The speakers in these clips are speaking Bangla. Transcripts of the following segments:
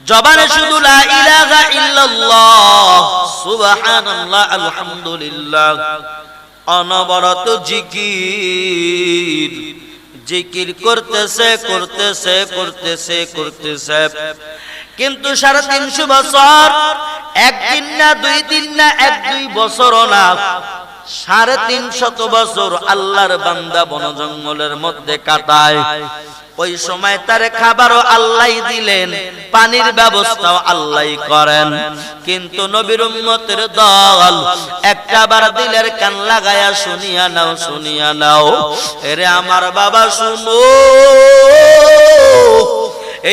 জবানে শুধু লা ইলাহা ইল্লাল্লাহ। সুবহানাল্লাহ আলহামদুলিল্লাহ। অনবরত জিকির। জিকির করতেছে করতেছে করতেছে করতেছে। কিন্তু সাড়ে তিনশো বছর একদিন না দুই দিন না এক দুই বছরও না। সাড়ে তিন শত বছর আল্লাহর বান্দা বন জঙ্গলের মধ্যে কাটায়। ওই সময় তার খাবারও আল্লাহ দিলেন, পানির ব্যবস্থাও আল্লাহ করেন। কিন্তু নবীর উম্মতের দল একটা বার দিলের কান লাগায়া শুনিয়া নাও শুনিয়া নাও, এরে আমার বাবা, শুনো,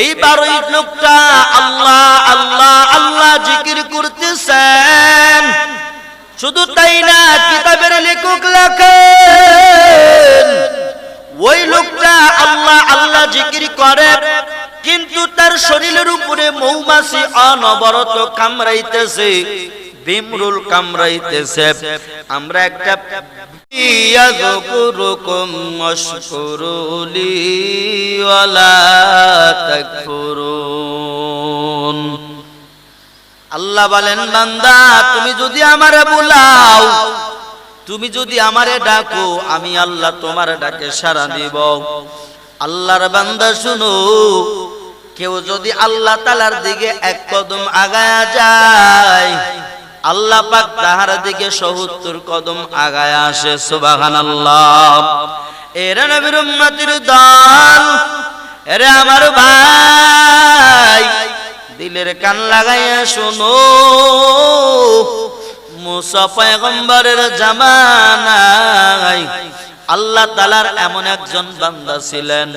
এইবার ওই লোকটা আল্লাহ আল্লাহ আল্লাহ জিকির করতেছেন। শুধু তাই না, কিতাবের লেখক লেখেন ওই লোকটা আল্লাহ আল্লাহ জিকির করে, কিন্তু তার শরীরের উপরে মৌমাছি অনবরত কামড়াইতেছে, বিমরুল কামড়াইতেছে। আমরা একটা আল্লাহ বলেন, বান্দা, তুমি যদি আমারে বুলাও তুমি যদি আমারে ডাকো, আমি আল্লাহ তোমার ডাকে সাড়া দিব। আল্লাহর বান্দা শুনো, কেউ যদি আল্লাহ তালার দিকে এক কদম আগায়া যায়, আল্লাহ পাক তাহার দিকে সত্তর কদম আগায় আসে সুবাহান আল্লাহ এরা নবীর উম্মতির দল, এরে আমার ভাই, দিলের কান লাগাইয়া শোনো। মুসা পয়গম্বরের জামানায় আল্লাহ তালার এমন একজন বান্দা ছিলেন।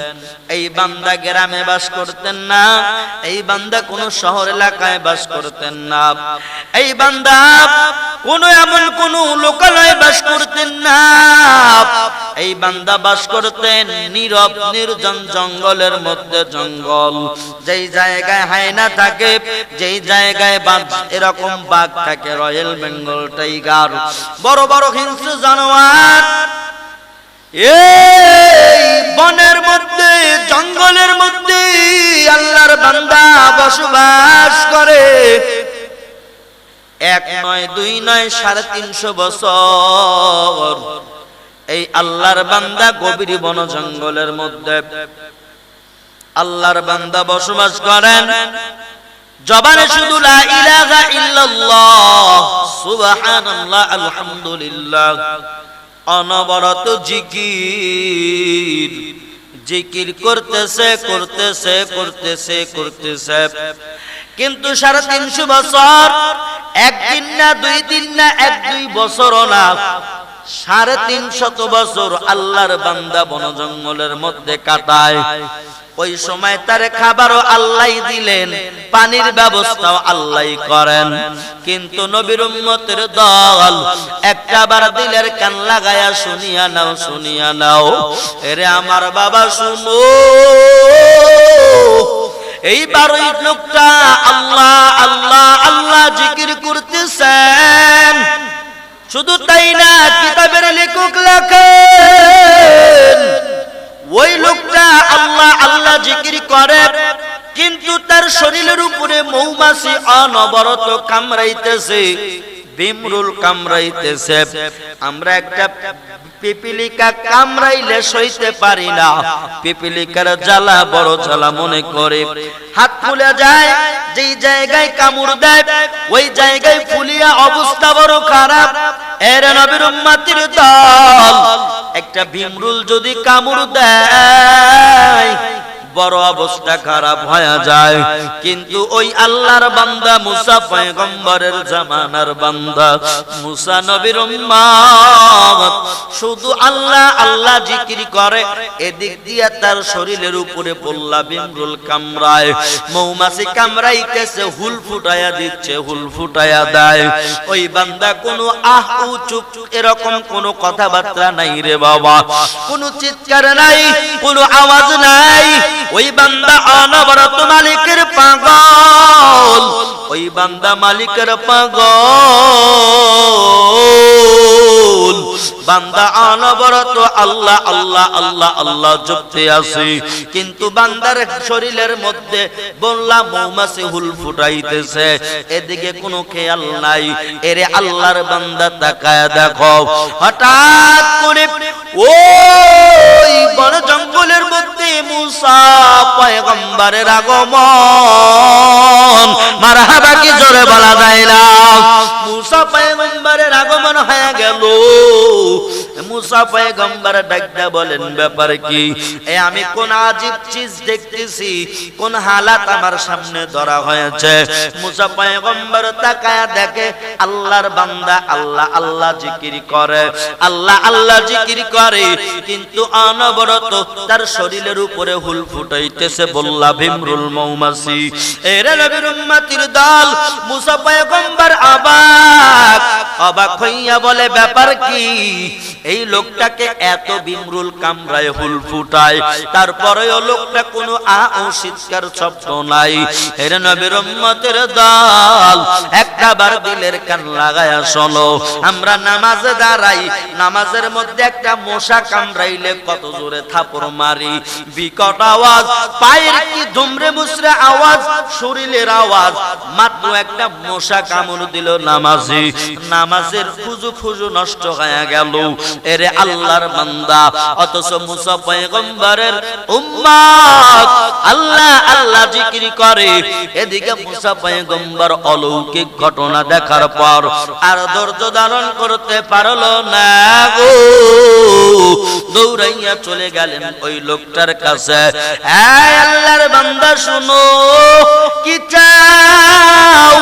এই বান্দা গ্রামে বাস করতেন না, এই বান্দা কোন শহর এলাকায় বাস করতেন না। এই বান্দা কোন এমন কোন লোকালয়ে বাস করতেন না। এই বান্দা বাস করতেন নীরব, নির্জন জঙ্গলের মধ্যে জঙ্গল। যেই জায়গায় হায়না থাকে, যেই জায়গায় বাঘ, এরকম বাঘ থাকে রয়্যাল বেঙ্গল টাইগার। বড় বড় হিংস্র জানোয়ার, এই বনের মধ্যে, জঙ্গলের মধ্যে আল্লাহর বান্দা বসবাস করে। এক নয়, দুই নয়, সাড়ে তিনশো বছর এই আল্লাহর বান্দা গভীর বন জঙ্গলের মধ্যে। আল্লাহর বান্দা বসবাস করেন। জবানে শুধু লা ইলাহা ইল্লাল্লাহ, সুবহানাল্লাহ, আলহামদুলিল্লাহ। অনবরত জিকির। জিকির করতেছে করতেছে করতেছে করতেছে। কিন্তু সাড়ে তিনশো বছর, একদিন না, দুই দিন না, এক দুই বছরও না। সাড়ে তিন শত বছর আল্লাহর বান্দা বন জঙ্গলের মধ্যে কাটায়। ওই সময় তার খাবারও আল্লাহ দিলেন, পানির ব্যবস্থাও আল্লাহ করেন। কিন্তু নবীর উম্মতের দল একটা বার দিলের কান লাগায়া শুনিয়া নাও শুনিয়া নাও, এরে আমার বাবা, শুনো। এইবার ওই লোকটা আল্লাহ আল্লাহ আল্লাহ জিকির করতেছেন। শুধু তাই না, কিতাবের লেখক লেখেন। ওই লোকটা আল্লাহ আল্লাহ জিকির করে, কিন্তু তার শরীরের উপরে মৌমাছি অনবরত কামড়াইতেছে, বিমরুল কামড়াইতেছে। আমরা একটা পিপিলিকা কামড়াইলে সইতে পারি না। পিপিলিকার জ্বালা বড় জ্বালা মনে করে। হাত ফুলে যায় যেই জায়গায় কামড় দেয়, ওই জায়গায় ফুলিয়া অবস্থা বড় খারাপ। এর নবীর উম্মাতির দল, একটা ভীমরুল যদি কামড় দেয় বড় অবস্থা খারাপ হয়ে যায়। কিন্তু ওই আল্লাহর বান্দা মুসা পয়গম্বরের জামানার বান্দা। মুসা নবীর শুধু আল্লাহ আল্লাহ জিকির করে, এদিক দিয়া তার শরীরের উপরে পল্লা বিমরুল কামড়ায়। মৌমাছি কামড়াইতেছে, হুল ফুটায়া দিচ্ছে, হুল ফুটায়া দেয়। ওই বান্দা কোনো আহ, উ, চুপ, এরকম কোনো কথাবার্তা নাই রে বাবা। কোনো চিৎকার নাই, কোনো আওয়াজ নাই। ওই বান্দা অনবরত মালিকের পাগল। ওই বান্দা মালিকের পাগল। বান্দা অনবরত আল্লাহ আল্লাহ আল্লাহ আল্লাহ জপতে আছে কিন্তু বান্দার শরীরের মধ্যে বললাম মৌমাছি হুল ফুটাইতেছে। এদিকে কোনো খেয়াল নাই। এরে আল্লাহর বান্দা তাকায় দেখো। হঠাৎ করে ওই বড় জঙ্গলের মধ্যে মুসা পয়গম্বরের আগমন। মারহাবা কি জোরে বলা যায় না। মুসা পয়গম্বরের আগমন হয়ে গেল। মুসা পয়গম্বর ডাকটা বলেন, ব্যাপার কি? আমি কোন আজীব চিজ দেখতেছি, কোন হালাত আমার সামনে ধরা হয়েছে। মুসা পয়গম্বর তাকায়া দেখে, আল্লাহর বান্দা আল্লাহ আল্লাহ জিকির করে। আল্লাহ আল্লাহ জিকির করে। কিন্তু অনবরত তার শরীরের উপরে হুল ফুটাইতেছে বললা ভীমরুল মৌমাছি। এরে নবীর উম্মতির দল, মুসা পয়গম্বর অবাক অবাক হইয়া বলে, ব্যাপার কি? এই লোকটাকে এত বিমরুল কামরায় হুল ফুটায়, তারপরেও লোকটা কোনো আ ও শীতকার শব্দ নাই। এর নবীর উম্মতের দল একটা বার দিলের কান লাগায়া শোনো, আমরা নামাজে দাঁড়াই, নামাজের মধ্যে একটা মশা কামড়াইলে কত জোরে থাপড় মারি। বিকট আওয়াজ, পায়ের কি ধুমরে মুসরে আওয়াজ, শরীরের আওয়াজ, মাত্র একটা মশা কামড় দিল নামাজি। নামাজের খুজু খুজু নষ্ট হয়ে গেল। এরে আল্লাহর বান্দা। অথচ মুসা পয়গম্বরের উম্মত আল্লাহ আল্লাহ জিকির করে। এদিকে মুসা পয়গম্বর অলৌকিক ঘটনা দেখার পর আর ধৈর্য ধারণ করতে পারল না গো। দৌড়াইয়া চলে গেলেন ওই লোকটার কাছে। আল্লাহর বান্দা শুনো। কি চাও?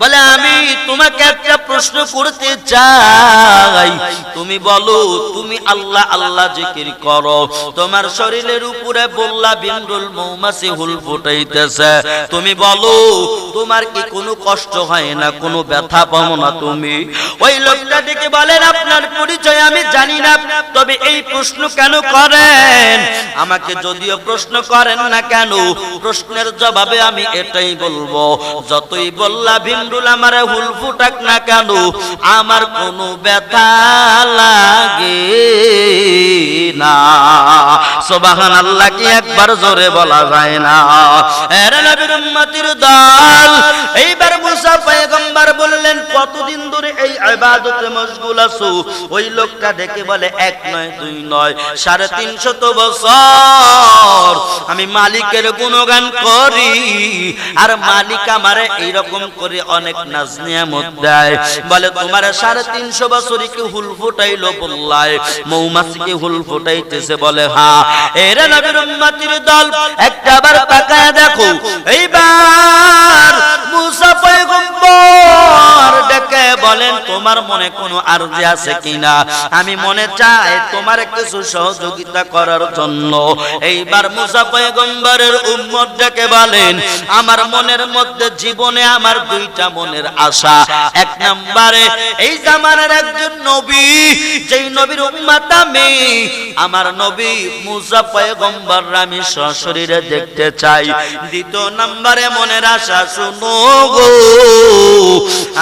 বলে, আমি তোমাকে একটা প্রশ্ন করতে চাই। তুমি বলো, তুমি আল্লাহ আল্লাহ জিকির করো। তোমার শরীরের উপরে বললা বিমরুল মৌমাছি হুল ফুটাইতেছে। তুমি বলো, তোমার কি কোনো কষ্ট হয় না, কোনো ব্যথা পাবো না তুমি? ওই লোকটা ডেকে বলেন আপনার পরিচয় আমি জানি না, তবে এই প্রশ্ন কেন করেন? আমাকে যদিও প্রশ্ন করেন না কেন, প্রশ্নের জবাবে আমি এটাই বলব। যতই বললা ভীমরুল আমার হুল ফুটাক না কেন? আমার কোনো ব্যথা লাগে না। সোবাহান আল্লাহ কি একবার জোরে বলা যায় না। নবীর উম্মতির দল, এইবার মুসা পয়গম্বর বললেন, কতদিন ধরে এই ইবাদতে মশগুল আছো? ওই লোকটা ডেকে বলে, এক নয়, দুই নয়, সাড়ে তিনশত বছর। আমি মালিকের গুণগান করি, আর মালিক আমারে এইরকম করে অনেক বলে, তোমার সাড়ে তিনশো বছরই কি হুল ফুটাইলো বললায়? মৌমাছিকে হুল ফুটাইতেছে, বলে, হা, এরা নবীর দল একটা দেখো। এইবার পয়গম্বর ডেকে বলেন, তোমার মনে কোনো আরজি আছে কিনা? আমি মনে চাই তোমার কিছু সহযোগিতা করার জন্য। এইবার মুসা পয়গম্বরের উম্মত ডেকে বলেন, আমার মনের মধ্যে জীবনে আমার দুইটা মনের আশা। এক নম্বরে, এই একজন নবী, যেই নবীর উম্মত আমি। আমার নবী মুসা পয়গম্বর আমি সশরীরে দেখতে চাই। দ্বিতীয় নম্বরে মনের আশা, শুনো গো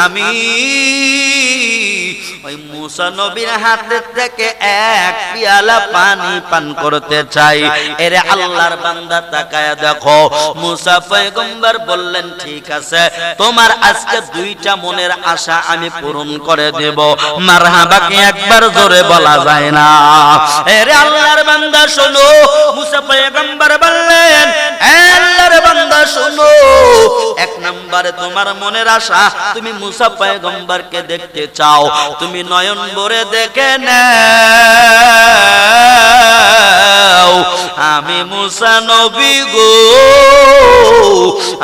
আমি ওই মুসা নবীর হাতের থেকে এক পিয়ালা পানি পান করতে চাই। এরে আল্লাহর বান্দা তাকায় দেখো, মুসা পয়গম্বর বললেন, ঠিক আছে, তোমার আজকে দুইটা মনের আশা আমি পূরণ করে দেব। মারহাবা কি একবার জোরে বলা যায় না। এরে আল্লাহর বান্দা শোনো, মুসা পয়গম্বর বললেন, এ আল্লাহর বান্দা শোনো, এক নম্বরে তোমার মনের আশা তুমি মুসা পয়গম্বরকে দেখতে চাও। তুমি নয়ন ভরে দেখে নাও আমি মুসা নবী গো।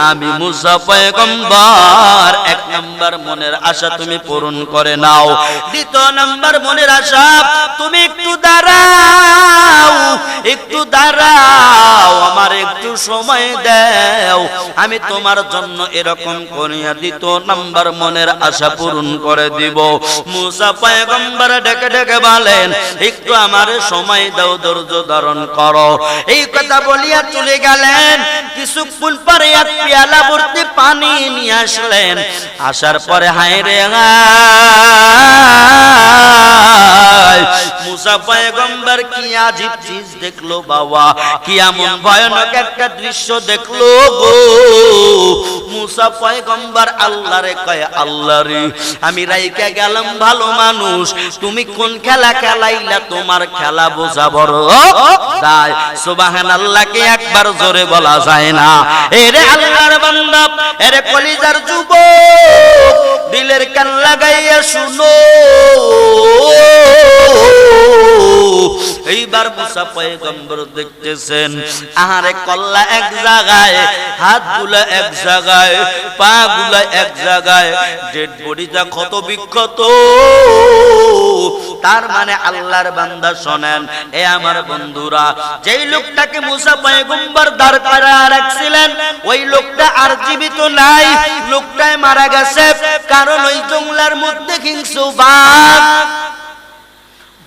আমি মুসা পয়গম্বর। এক নম্বর মনের আশা তুমি পূরণ করে নাও। দ্বিতীয় নম্বর মনের আশা তুমি একটু দাঁড়াও। একটু দাঁড়াও, আমার একটু সময় দাও। আমি তোমার জন্য এরকম করিয়া দ্বিতীয় নম্বর মনের আশা পূরণ করে দিব। মুসা পয়গম্বর ডেকে ডেকে বলেন, একটু আমার সময় দাও, ধৈর্য ধারণ করো। এই কথা বলিয়া চলে গেলেন। কিছুক্ষণ পরে একটা পেয়ালা ভর্তি পানি নিয়ে আসলেন। আসার পরে হায় রে আমি রাইকা গেলাম ভালো মানুষ। তুমি কোন খেলা খেলাইলা? তোমার খেলা বোঝা বড় তাই সুবাহান আল্লাহকে একবার জোরে বলা যায় না। এরে আল্লাহর বান্দা, এরে কলিজার যুব দিলের কান লাগাইয়া শুনো। এইবার মুসা পয়গম্বর দেখতেছেন, আহারে কল্লা এক জায়গায় হাতগুলা এক জায়গায় পা গুলা এক জায়গায়, ডেড বডিটা ক্ষত বিক্ষত তার মানে আল্লাহর বান্দা শোনেন, এ আমার বন্ধুরা, যেই লোকটাকে মুসা পয়গম্বর দাঁড় করা রাখছিলেন, ওই লোকটা আর জীবিত নাই, লোকটাই মারা গেছে। কারণ ওই জঙ্গলার মধ্যে হিংসু বাঘ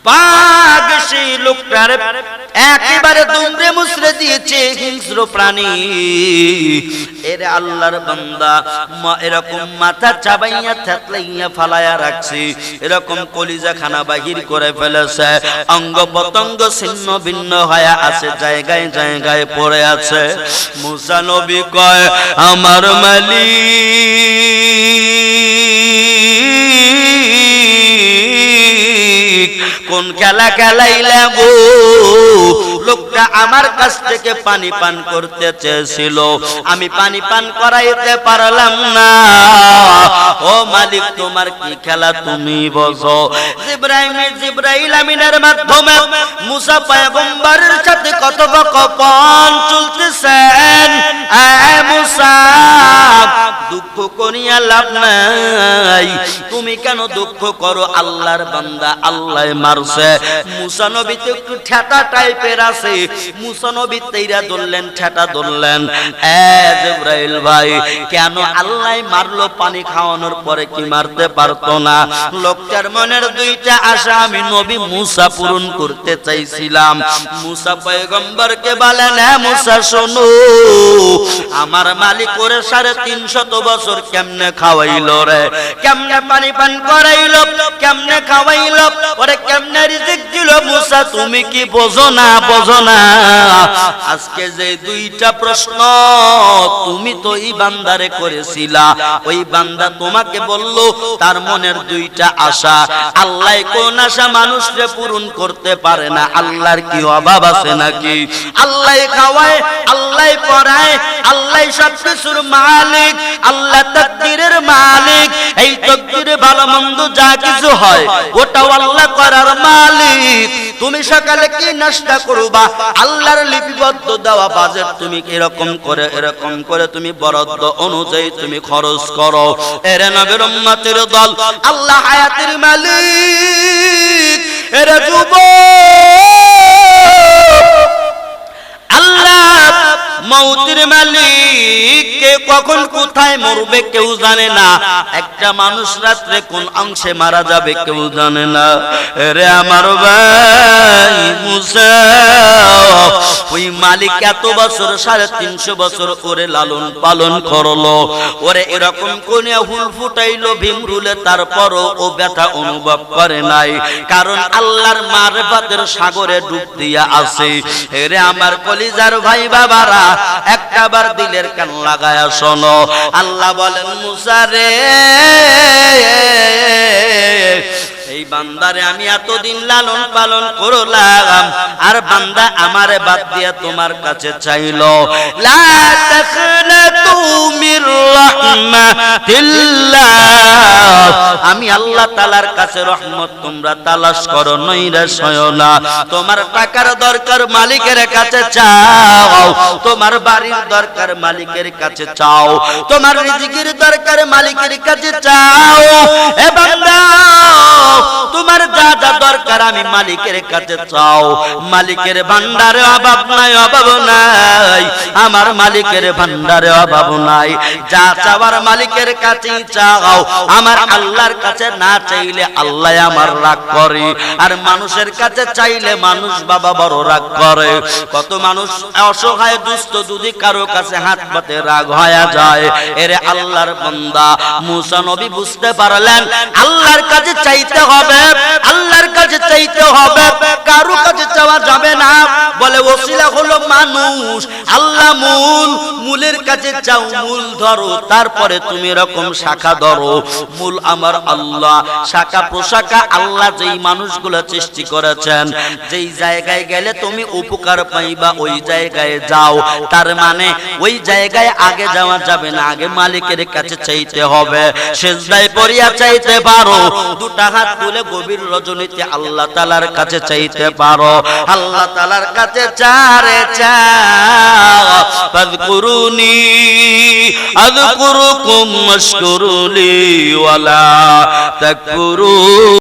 বাঘ, সেই লোকটার একেবারে দুমড়ে মুসরে দিয়েছে হিংস্র প্রাণী। এর আল্লাহর বান্দা এরকম মাথা চাবাইয়া ফালাইয়া রাখছে, এরকম কলিজা খানা বাহির করে ফেলেছে অঙ্গ পতঙ্গ ছিন্ন ভিন্ন হয়ে আছে, জায়গায় জায়গায় পড়ে আছে। মুসা নবী কয়, আমার মালিক কোন খেলা খেলাইলে গো। লোকটা আমার কাছ থেকে পানি পান করতে চেয়েছিল। আমি পানি পান করাইতে পারলাম না। ও মালিক, তোমার কি খেলা তুমি বোঝো? জিব্রাইমের জিব্রাইল আমিনের মাধ্যমে মুসা পয়গম্বরের সাথে কথোপকথন চলতেছেন। এ মুসা দুঃখ করিয়া লাভ নাই। তুমি কেন দুঃখ করো? আল্লাহর বান্দা আল্লাহ মারছে। মুসা নবী তো একটু ঠেটা টাইপের আছে। মুসা নবী তেইরা ধরলেন, ঠেটা ধরলেন। জিব্রাইল ভাই, কেন আল্লাহ মারলো? পানি খাওয়ানোর পরে কি মারতে পারতো না? লোকটার মনের দুইটা আশা আমি নবী মুসা পূরণ করতে চাইছিলাম। মুসা পয়গম্বরকে বলেন হ্যাঁ মুসা, শোনো। আমার মালিক ওরে সাড়ে তিনশত বছর কেমনে খাওয়াইলো রে? কেমনে পানি পান করাইলো? কেমনে খাওয়াইলো? ওরে কেমনে রিজিক দিল মুসা? তুমি কি বোঝো না বোঝো না। আজকে যে দুইটা প্রশ্ন, তুমি তো এই বান্দারে করেছিলা। ওই বান্দা তোমাকে বলল, তার মনের দুইটা আশা। আল্লাহ কোন আশা মানুষকে পূরণ করতে পারে না। আল্লাহর কি অভাব আছে নাকি? আল্লাহ খাওয়ায়, আল্লাহ পড়ায়, আল্লাহ সব কিছুর মালিক। আল্লাহ তাকদীরের মালিক। এই তকদিরে ভালো মন্দ যা কিছু হয়, ওটাও আল্লাহ করার মালিক। তুমি সকালে কি নাস্তা করবা? আল্লাহর লিপিবদ্ধ দেওয়া বাজেট তুমি এরকম করে এরকম করে তুমি বরাদ্দ অনুযায়ী তুমি খরচ করো। এরে নবের উম্মতের দল, আল্লাহ হায়াতের মালিক। এরে যুবক, আল্লাহ মৌতির মালিক। কখন কোথায় মরবে কেউ জানে না। একটা মানুষ রাত্রে কোন অংশে মারা যাবে কেউ জানে না। রে আমার ভাই ওই মালিক এত বছর, সাড়ে তিনশো বছর করে লালন পালন করল। ওরে এরকম কোনে হুল ফুটাইলো ভীমরুলে, তারপরও ও ব্যথা অনুভব করে নাই। কারণ আল্লাহর মারফাতের সাগরে ডুব দিয়া আছে। রে আমার কলিজার ভাই বাবারা, একটা বার দিলের কান লাগায়া শোনো। আল্লাহ বলেন মুসারে এই বান্দারে আমি এতদিন লালন পালন করলাম, আর বান্দা আমারে বাদ দিয়া তোমার কাছে চাইলো। আমি আল্লাহ তাআলার কাছে রহমত, তোমরা তালাশ করো নইরা সয়না তোমার টাকার দরকার মালিকের কাছে চাও, তোমার বাড়ির দরকার মালিকের কাছে চাও, তোমার রিজিকের দরকার মালিকের কাছে চাও। এ বান্দা! তোমার যা যা দরকার আমি মালিকের কাছে চাও। মালিকের ভান্ডারে অভাব নাই অভাব নাই। আমার মালিকের ভান্ডারে অভাব নাই। যা চাওয়ার মালিকের কাছে চাও। আমার আল্লাহর কাছে না চাইলে আল্লাহ আমার রাগ করে। আর মানুষের কাছে চাইলে মানুষ বাবা বড় রাগ করে। কত মানুষ অসহায়, দুস্থ যদি কারও কাছে হাত পাতে রাগ হয়ে যায়। এরে আল্লাহর বান্দা, মুসা নবী বুঝতে পারলেন, আল্লাহর কাছে চাইতে হবে, আল্লাহর কাছে চাইতে হবে, কারও কাছে চাওয়া যাবে না। বলে ওসিলা হলো মানুষ, আল্লাহ মূল, মূলের কাছে চাও, মূল ধরো, তারপরে তুমি এরকম শাখা ধরো। মূল আমার আল্লাহ, শাখা প্রশাখা আল্লাহ যেই মানুষগুলো সৃষ্টি করেছেন। যেই জায়গায় গেলে তুমি উপকার পাইবা, ওই জায়গায় যাও। তার মানে ওই জায়গায় আগে যাওয়া যাবে না, আগে মালিকের কাছে চাইতে হবে। সেজদায় পড়িয়া চাইতে পারো। দুটা হাত তুলে গভীর রজনীতে আল্লাহ তালার কাছে চাইতে পারো। আল্লাহ তালার কাছে চারে চা ফাযকুরুনি, আযকুরুকুম ওয়াশকুরুলি ওয়ালা তাকফুরুন।